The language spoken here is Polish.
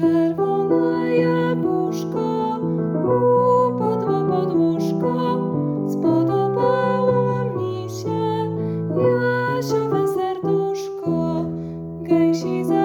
czerwone jabłuszko u podło pod łóżko. Spodobało mi się jasiowe serduszko, gęsi za